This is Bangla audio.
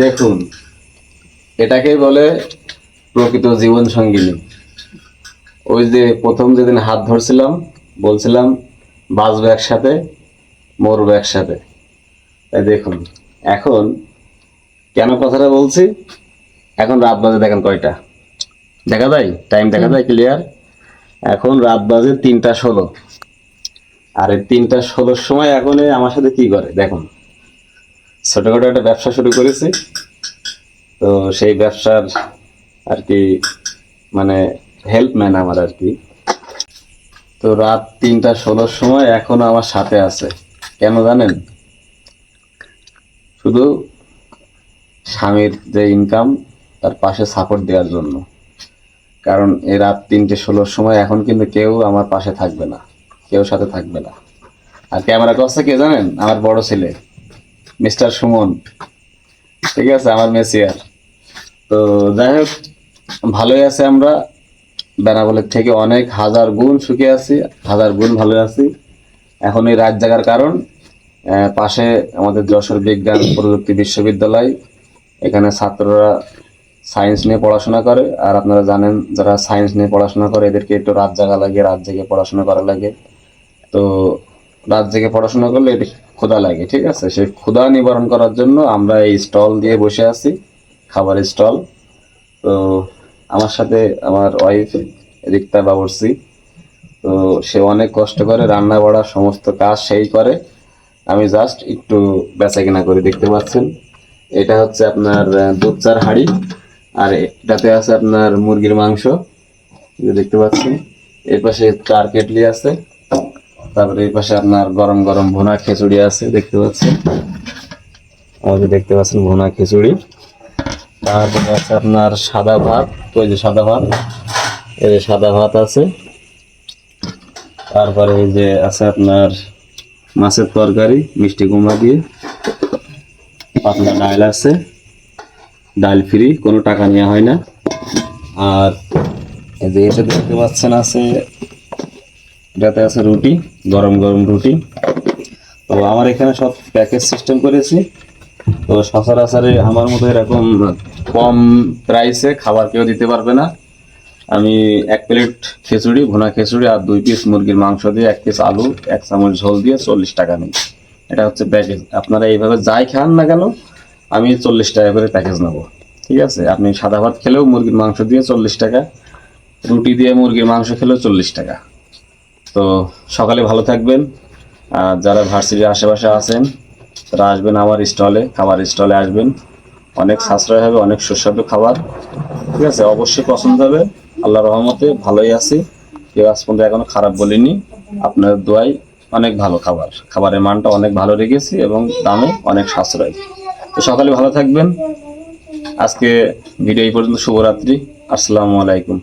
দেখুন, এটাকেই বলে প্রকৃত জীবন সঙ্গিনী। ওই যে প্রথম যেদিন হাত ধরছিলাম, বলছিলাম, বাঁচবো একসাথে, মরবো একসাথে। তাই দেখুন, এখন কেন কথাটা বলছি? এখন রাত বাজে, দেখেন কয়টা। দেখা যায়? টাইম দেখা যায় ক্লিয়ার এখন রাত বাজে তিনটা ষোলো। আর এই তিনটা ষোলোর সময় এখন আমার সাথে কি করে? দেখুন। ছোটখাটো একটা ব্যবসা শুরু করেছি। তো সেই ব্যবসার আর কি মানে হেল্পম্যান আমার আর কি। তো রাত তিনটা ষোলোর সময় এখনও আমার সাথে আছে। কেন জানেন? শুধু স্বামীর যে ইনকাম তার পাশে সাপোর্ট দেওয়ার জন্য। কারণ এই রাত তিনটে ষোলোর সময় এখন কিন্তু কেউ আমার পাশে থাকবে না। কেউ সাথে থাকবে না। আর ক্যামেরা কষ্ট কে জানেন? আমার বড় ছেলে। মিস্টার সুমন, ঠিক আছে, আমার মেসিয়ার তো যাই হোক, ভালোই আছে আমরা। বেনাবলের থেকে অনেক হাজার গুণ সুখে আছি, হাজার গুণ ভালো আছি। এখন এই রাত জাগার কারণ পাশে আমাদের যশোর বিজ্ঞান প্রযুক্তি বিশ্ববিদ্যালয়, এখানে ছাত্ররা সায়েন্স নিয়ে পড়াশোনা করে। আর আপনারা জানেন, যারা সায়েন্স নিয়ে পড়াশোনা করে, এদেরকে একটু রাত জাগা লাগে, রাত জেগে পড়াশোনা করা লাগে। তো রাত জেগে পড়াশোনা করলে ক্ষুধা লাগে, ঠিক আছে? সেই ক্ষুধা নিবারণ করার জন্য আমরা এই স্টল দিয়ে বসে আছি খাবার স্টল। তো আমার সাথে আমার ওয়াইফ রিক্তা বাবরসি তো সে অনেক কষ্ট করে রান্না বাড়া সমস্ত কাজ সেই করে। আমি জাস্ট একটু বেচা কিনা করে দেখতে পাচ্ছেন। এটা হচ্ছে আপনার দুধ চার হাঁড়ি, আর এটাতে আছে আপনার মুরগির মাংস। দেখতে পাচ্ছেন, এর পাশে চার কেটলি আছে। তারপরে এই পাশে আপনার গরম গরম ভুনা খিচুড়ি আছে, দেখতে পাচ্ছেন। আমাদের দেখতে পাচ্ছেন ভুনা খিচুড়ি। তারপরে আছে আপনার সাদা ভাত, ওই যে সাদা ভাত, এই যে সাদা ভাত আছে। তারপরে এই যে আছে আপনার মাছের তরকারি, মিষ্টি কুমড়া দিয়ে। পাতলা ডাল আছে, ডাল ফ্রি, কোনো টাকা নেওয়া হয় না। আর এই যে এটা দেখতে পাচ্ছেন আছে এটাতে আছে রুটি, গরম গরম রুটি। তো আমার এখানে সব প্যাকেজ সিস্টেম করেছি। তো সচরাচরে আমার মতো এরকম কম প্রাইসে খাবার কেউ দিতে পারবে না। আমি এক প্লেট খিচুড়ি, ভুনা খিচুড়ি আর দুই পিস মুরগির মাংস দিয়ে এক পিস আলু, এক চামচ ঝোল দিয়ে চল্লিশ টাকা নিই। এটা হচ্ছে প্যাকেজ আপনারা এইভাবে যাই খান না কেন, আমি চল্লিশ টাকা করে প্যাকেজ নেব। ঠিক আছে? আপনি সাদা ভাত খেলেও মুরগির মাংস দিয়ে চল্লিশ টাকা, রুটি দিয়ে মুরগির মাংস খেলেও চল্লিশ টাকা। তো সকালে ভালো থাকবেন। আর যারা ভার্সিটির আশেপাশে আছেন, তারা আসবেন আমার স্টলে খাবার স্টলে আসবেন। অনেক সাশ্রয় হবে, অনেক সুস্বাদু খাবার। ঠিক আছে? অবশ্যই পছন্দ হবে। আল্লাহ রহমতে ভালোই আছি। কেউ আজ পর্যন্ত এখনও খারাপ বলিনি। আপনার দোয়াই অনেক ভালো খাবার। খাবারের মানটা অনেক ভালো রেখেছি এবং দামে অনেক সাশ্রয়। তো সকালে ভালো থাকবেন। আজকে ভিডিও এই পর্যন্ত, শুভরাত্রি। আসসালামু আলাইকুম।